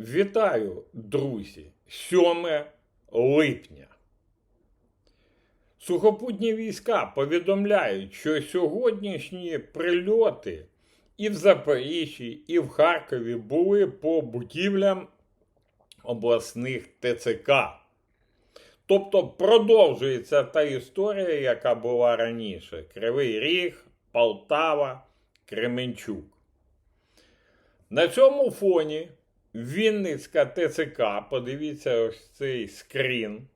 Вітаю, друзі! 7 липня. Сухопутні війська повідомляють, що сьогоднішні прильоти і в Запоріжжі, і в Харкові були по будівлям обласних ТЦК. Тобто продовжується та історія, яка була раніше: Кривий Ріг, Полтава, Кременчук. На цьому фоні Вінницька ТЦК, подивіться ось цей скрін,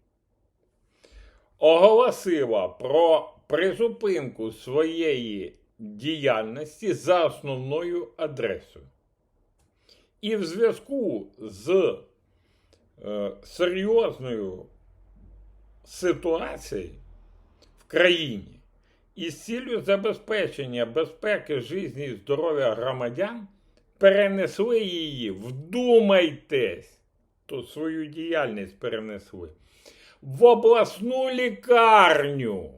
оголосила про призупинку своєї діяльності за основною адресою. І в зв'язку з е, серйозною ситуацією в країні і з цілею забезпечення безпеки житті і здоров'я громадян перенесли її, вдумайтесь, то свою діяльність перенесли в обласну лікарню.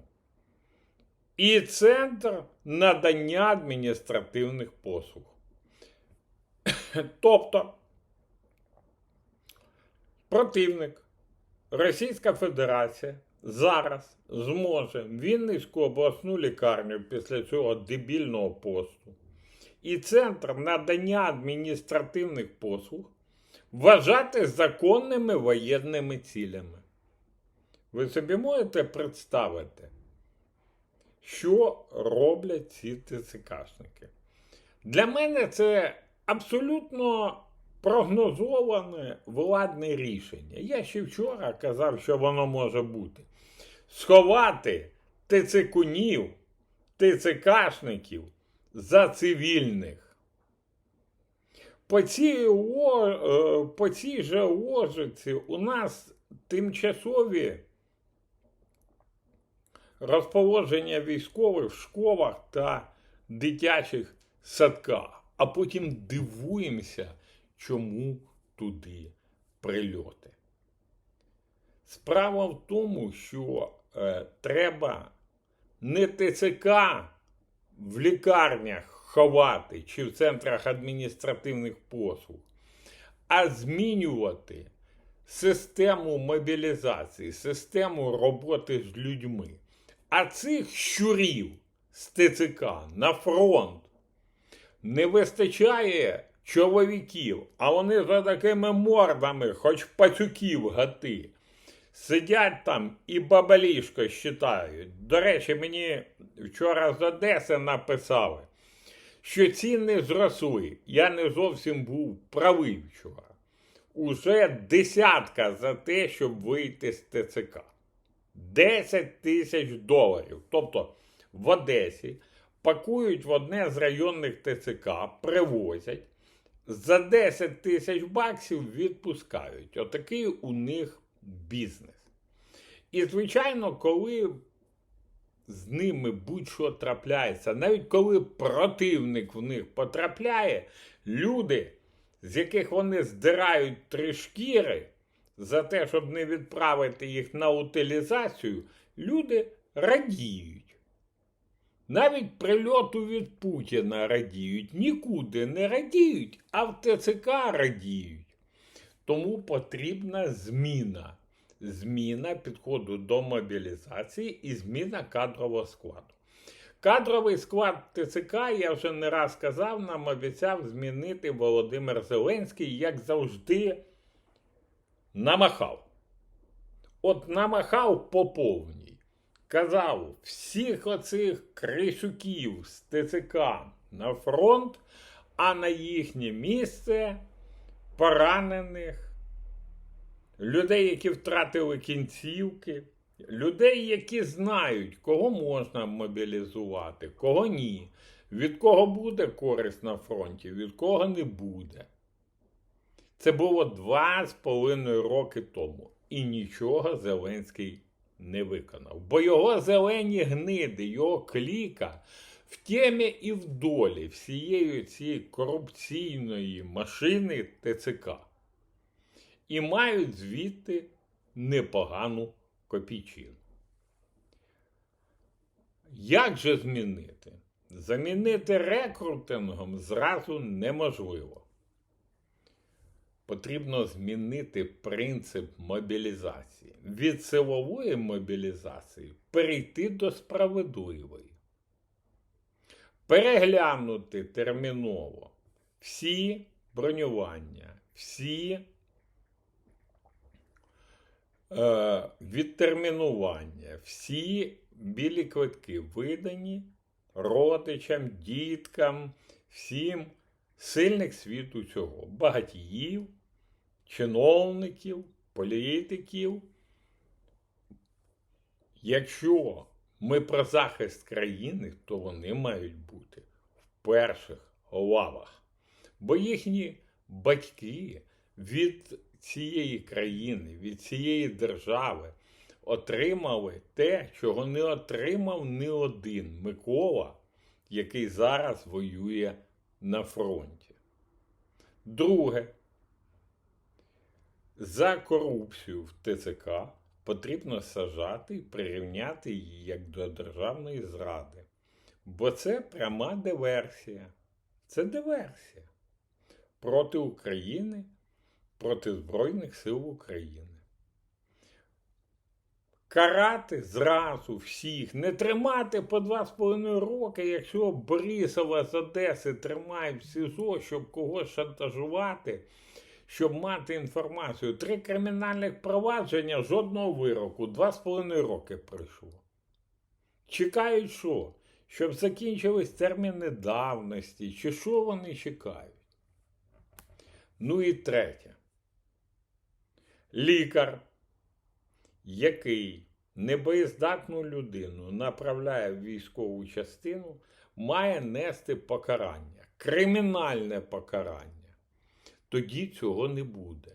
І центр надання адміністративних послуг. Тобто противник Російська Федерація зараз зможе Вінницьку обласну лікарню після цього дебільного посту і Центр надання адміністративних послуг вважати законними воєнними цілями. Ви собі можете представити, що роблять ці ТЦКшники? Для мене це абсолютно прогнозоване владне рішення. Я ще вчора казав, що воно може бути. Сховати ТЦКунів, ТЦКшників за цивільних. По цій, е, по цій же ложиці у нас тимчасові розположення військових в школах та дитячих садках, а потім дивуємося, чому туди прильоти. Справа в тому, що е, треба не ТЦК в лікарнях ховати чи в центрах адміністративних послуг, а змінювати систему мобілізації, систему роботи з людьми. А цих щурів з ТЦК на фронт не вистачає чоловіків, а вони за такими мордами, хоч пацюків гати. Сидять там і бабалішко считають. До речі, мені вчора з Одеси написали, що ціни зросли. Я не зовсім був правий вчора. Уже десятка за те, щоб вийти з ТЦК. 10 тисяч доларів. Тобто в Одесі пакують в одне з районних ТЦК, привозять, за 10 тисяч баксів відпускають. Отакий у них бізнес. І, звичайно, коли з ними будь-що трапляється, навіть коли противник в них потрапляє, люди, з яких вони здирають три шкіри за те, щоб не відправити їх на утилізацію, люди радіють. Навіть прильоту від Путіна радіють, нікуди не радіють, а в ТЦК радіють. Тому потрібна зміна. Зміна підходу до мобілізації і зміна кадрового складу. Кадровий склад ТЦК, я вже не раз казав, нам обіцяв змінити Володимир Зеленський, як завжди, намахав. От намахав по повній. Казав, всіх оцих крисюків з ТЦК на фронт, а на їхнє місце поранених, людей, які втратили кінцівки, людей, які знають, кого можна мобілізувати, кого ні, від кого буде користь на фронті, від кого не буде. Це було два з половиною роки тому. І нічого Зеленський не виконав. Бо його зелені гниди, його кліка в темі і в долі всієї цієї корупційної машини ТЦК. І мають звідти непогану копійчину. Як же змінити? Замінити рекрутингом зразу неможливо. потрібно змінити принцип мобілізації. Від силової мобілізації перейти до справедливої. Переглянути терміново всі бронювання, всі е, відтермінування, всі білі квитки видані родичам, діткам, всім сильних світу цього, багатіїв, чиновників, політиків. Якщо ми про захист країни, то вони мають бути в перших лавах. Бо їхні батьки від цієї країни, від цієї держави отримали те, чого не отримав ні один Микола, який зараз воює на фронті. Друге, за корупцію в ТЦК потрібно сажати і прирівняти її як до державної зради. Бо це пряма диверсія. Це диверсія проти України, проти Збройних сил України. Карати зразу всіх, не тримати по два з половиною роки, якщо Борисова з Одеси тримають в СІЗО, щоб когось шантажувати, щоб мати інформацію. Три кримінальних провадження, жодного вироку, два з половиною роки пройшло. Чекають що? Щоб закінчились терміни давності, чи що вони чекають? Ну і третє. Лікар, який небоєздатну людину направляє в військову частину, має нести покарання, кримінальне покарання. Тоді цього не буде.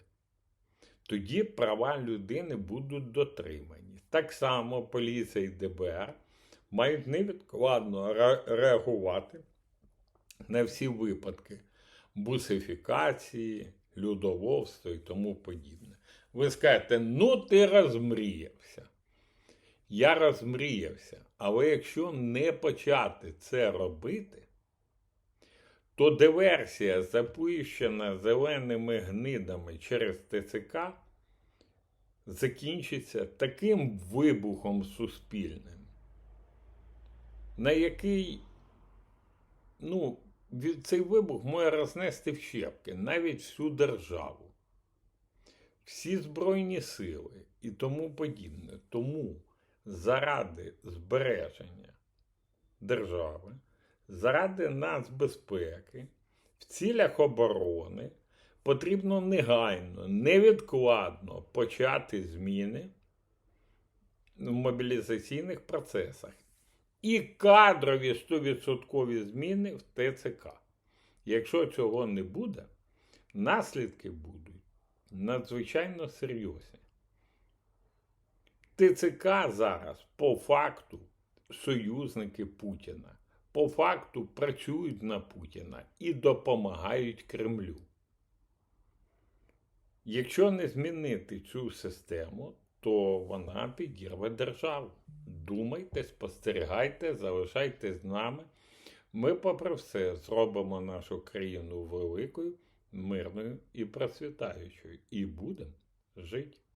Тоді права людини будуть дотримані. Так само поліція і ДБР мають невідкладно реагувати на всі випадки бусифікації, людоловства і тому подібне. Ви скажете, ну ти розмріявся. Я розмріявся, але якщо не почати це робити, то диверсія, запущена зеленими гнидами через ТЦК, закінчиться таким вибухом суспільним, на який, ну, цей вибух може рознести в щепки навіть всю державу, всі Збройні сили і тому подібне. Тому заради збереження держави, заради нацбезпеки, в цілях оборони потрібно негайно, невідкладно почати зміни в мобілізаційних процесах і кадрові 100% зміни в ТЦК. Якщо цього не буде, наслідки будуть надзвичайно серйозні. ТЦК зараз по факту союзники Путіна. По факту працюють на Путіна і допомагають Кремлю. Якщо не змінити цю систему, то вона підірве державу. Думайте, спостерігайте, залишайтесь з нами. Ми, попри все, зробимо нашу країну великою, мирною і процвітаючою. І будемо жити.